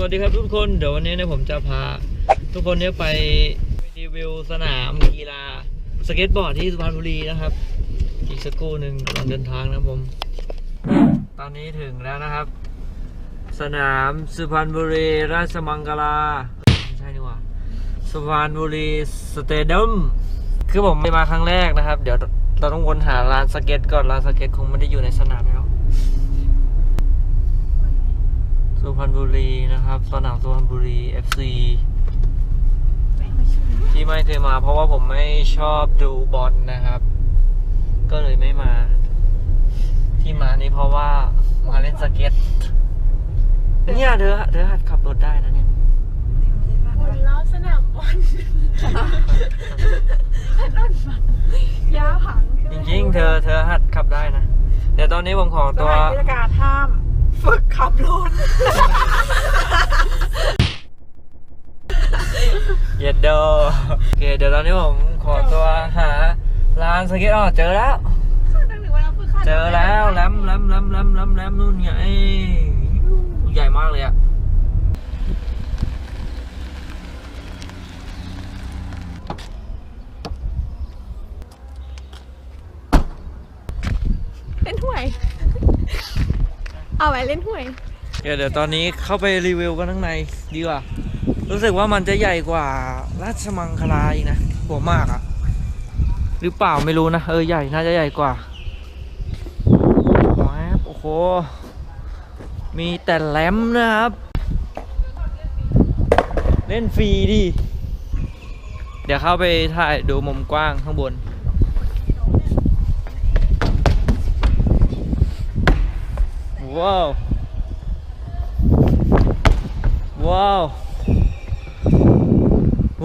วัสดีครับทุกคน เดี๋ยววันนี้เนี่ยผมจะพา ทุกคนเนี่ยไปรีวิวสนามกีฬาสเก็ตบอร์ดที่สุพรรณบุรีนะครับ อีกสักครู่หนึ่งกำลังเดินทางนะผม ตอนนี้ถึงแล้วนะครับ สนามสุพรรณบุรีราชมังคลาไม่ใช่ดีกว่าสุพรรณบุรีสเตเดียมคือผมไปมาครั้งแรกนะครับ เดี๋ยวเราต้องวนหาลานสเก็ตก่อนลานสเก็ตคงไม่ได้อยู่ในสนามแล้ว สุพรรณบุรีนะครับ สนามสุพรรณบุรี FC ที่ไม่เคยมา เพราะว่าผมไม่ชอบดูบอลนะครับ ก็เลยไม่มา ที่มานี่เพราะว่ามาเล่นสเก็ตเนี่ยเธอเธอหัดขับรถได้นะเนี่ยวนรอบสนามบอลถนนฝังยาผังจริงๆ เธอเธอหัดขับได้นะ เดี๋ยวตอนนี้ผมขอตัตัววเทศกาลห้าม ฝึกขับรถ เย็ดโดโอเค เดี๋ยวตอนนี้ผมขอตัวหาร้านสเก็ตอ๋อเจอแล้ว เจอแล้วแหลมแหลมแหลมแหลมแหลมแหลมนู่นไง ใหญ่มากเลยอะ เล่นหวย เอาไว้เล่นหวยเดี๋ยวเดี๋ยวตอนนี้เข้าไปรีวิวกันข้างในดีกว่า รู้สึกว่ามันจะใหญ่กว่าราชมังคลาอีกนะหัวมากอะหรือเปล่าไม่รู้นะ เออใหญ่น่าจะใหญ่กว่าแวโอ้โห มีแต่แหลมนะครับ เล่นฟรีดิ เดี๋ยวเข้าไปถ่ายดูมุมกว้างข้างบน ว้าว ว้าว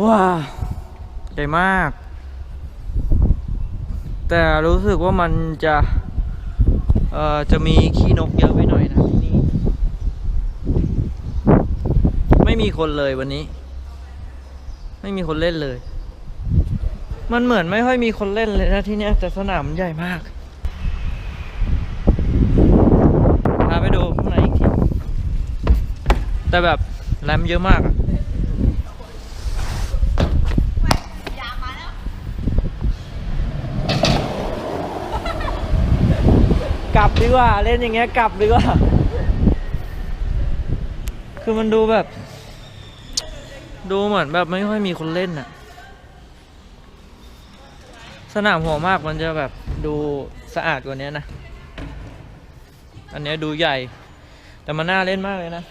ว้าว ใหญ่มาก แต่รู้สึกว่ามันจะ เอ่อ จะมีขี้นกเยอะไปหน่อยนะที่นี่ ไม่มีคนเลยวันนี้ ไม่มีคนเล่นเลย มันเหมือนไม่ค่อยมีคนเล่นเลยนะที่นี้ยแต่สนามใหญ่มาก พาไปดูข้างในอีกที แต่แบบแรมเยอะมากอะกลับดีกว่า เล่นอย่างเงี้ยกลับดีกว่า คือมันดูแบบ ดูเหมือนแบบไม่ค่อยมีคนเล่นอะสนามหัวมากมันจะแบบดูสะอาดกว่านี้นะ อันเนี้ยดูใหญ่ แต่มันน่าเล่นมากเลยนะ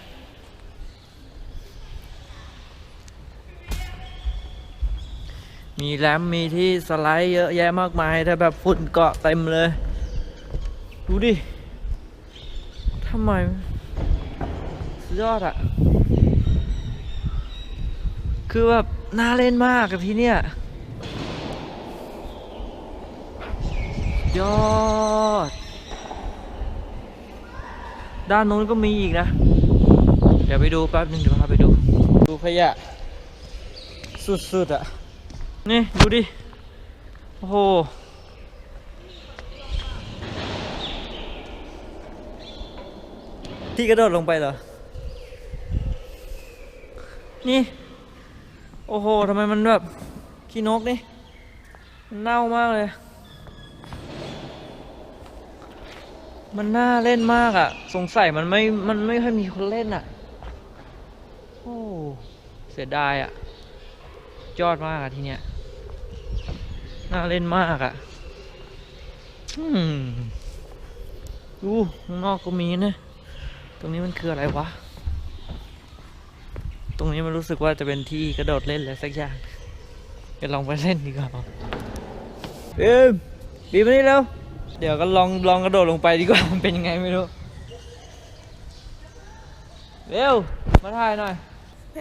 มีแรมมีที่สไลด์เยอะแยะมากมายแต่แบบฝุ่นเกาะเต็มเลย ดูดิทำไมสุดยอดอะคือแบบน่าเล่นมากกับที่เนี้ยยอด ด้านนู้นก็มีอีกนะ เดี๋ยวไปดูแป๊บนึงเดี๋ยวพาไปดู ดูขยะ สุดๆอะ่ะ นี่ดูดิ โอ้โห ที่กระโดดลงไปเหรอ นี่ โอ้โหทำไมมันแบบขี้นกนี่ มันเน่ามากเลย มันน่าเล่นมากอะ่ะ สงสัยมันไม่ มันไม่ค่อยมีคนเล่นอะ่ะ โอ้ เสียดายอะ่ะ ยอดมากอะ่ะทีเนี้ย น่าเล่นมากอะ่ะอืมดูข้างนอกก็มีนะ ตรงนี้มันคืออะไรวะ ตรงนี้มันรู้สึกว่าจะเป็นที่กระโดดเล่นอะไรสักอย่างเดี๋ยวลองไปเล่นดีกว่าบีมบีมมานี่แล้ว เดี๋ยวก็ลองลองกระโดดลงไปดีกว่า มันเป็นยังไงไม่รู้ เร็ว มาถ่ายหน่อย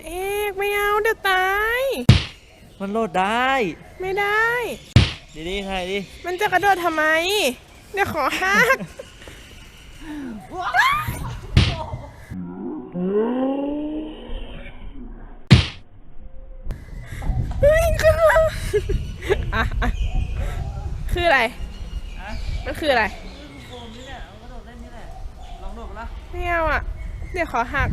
เอกไม่เอาเดี๋ยวตาย มันโหลดได้ ไม่ได้ีดีใครดีมันจะกระโดดทำไม เดี๋ยวขอฮักเฮ้ยขึ้อะอ่คืออะไร มันคืออะไรแไม่เอาอะ เดี๋ยวขอหัก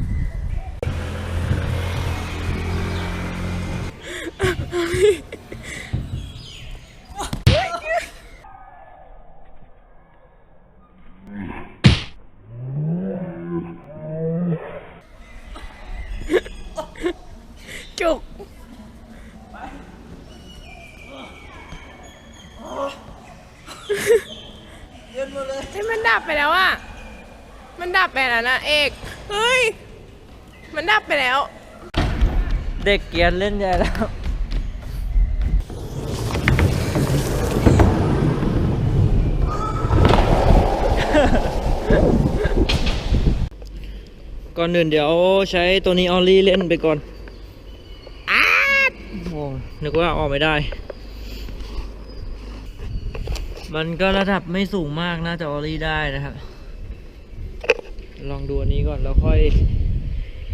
เฮ้ยมันดับไปแล้วอะมันดับไปแล้วนะเอก เฮ้ย มันดับไปแล้ว เด็กเกรียนเล่นใหญ่แล้ว ก่อนอื่นเดี๋ยวใช้ตัวนี้ออลลี่เล่นไปก่อนอ้าดโอ้นึกว่าออกไม่ได้ มันก็ระดับไม่สูงมากน่าจะออลลี่ได้นะครับ ลองดูอันนี้ก่อนแล้วค่อย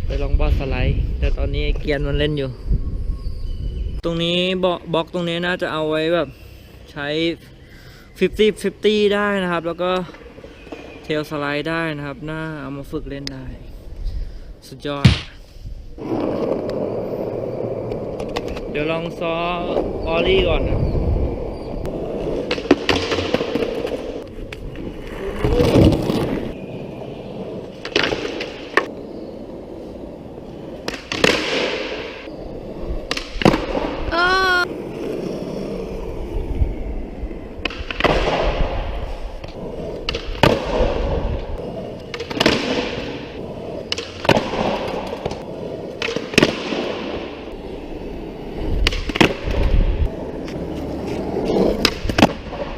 ไปลองบอสสไลด์ แต่ตอนนี้เกียร์มันเล่นอยู่ ตรงนี้บล็อกบล็อกตรงนี้น่าจะเอาไว้แบบใช้ 50 50 ได้นะครับ แล้วก็เทลสไลด์ได้นะครับน่าเอามาฝึกเล่นได้ สุดยอด เดี๋ยวลองซ้อออลลี่ก่อนนะ เออ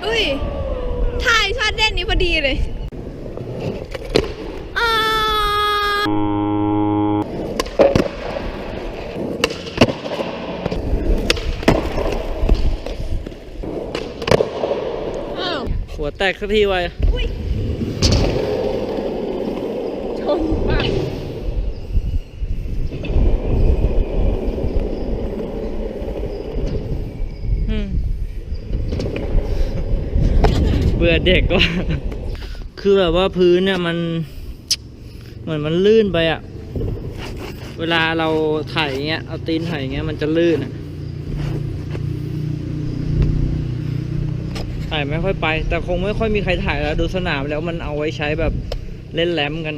อุ้ย ถ่ายช็อตเด่นนี้พอดี เลยอ่าอ้าวหัวแตกสักทีไว้ชนปังอืมเบื่อเด็กว่ะ คือแบบว่าพื้นเนี่ยมัน เหมือนมันลื่นไปอะเวลาเราไถอย่างเงี้ยเอาตีนไถอย่างเงี้ยมันจะลื่นอะถ่ายไม่ค่อยไป แต่คงไม่ค่อยมีใครถ่ายแล้วดูสนามแล้วมันเอาไว้ใช้แบบเล่นแรมกัน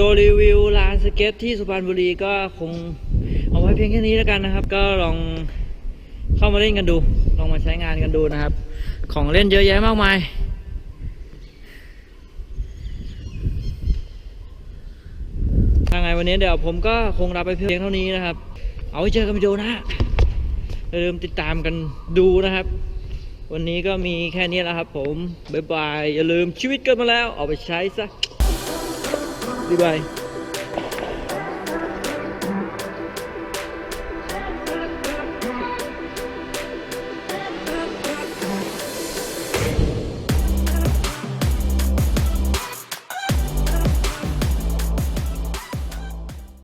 ดีโอรีวิวลานสเก็ตที่สุพรรณบุรีก็คงเอาไว้เพียงแค่นี้แล้วกันนะครับ ก็ลองเข้ามาเล่นกันดู ลองมาใช้งานกันดูนะครับ ของเล่นเยอะแยะมากมายถ้าไงวันนี้เดี๋ยวผมก็คงรับไปเพียงเท่านี้นะครับ เอาไว้เจอกันวิดีโอหนะอย่าลืมติดตามกันดูนะครับ วันนี้ก็มีแค่นี้แล้วครับผม บ๊ายบาย อย่าลืมชีวิตเกิดมาแล้ว เอาไปใช้ซะ Goodbye.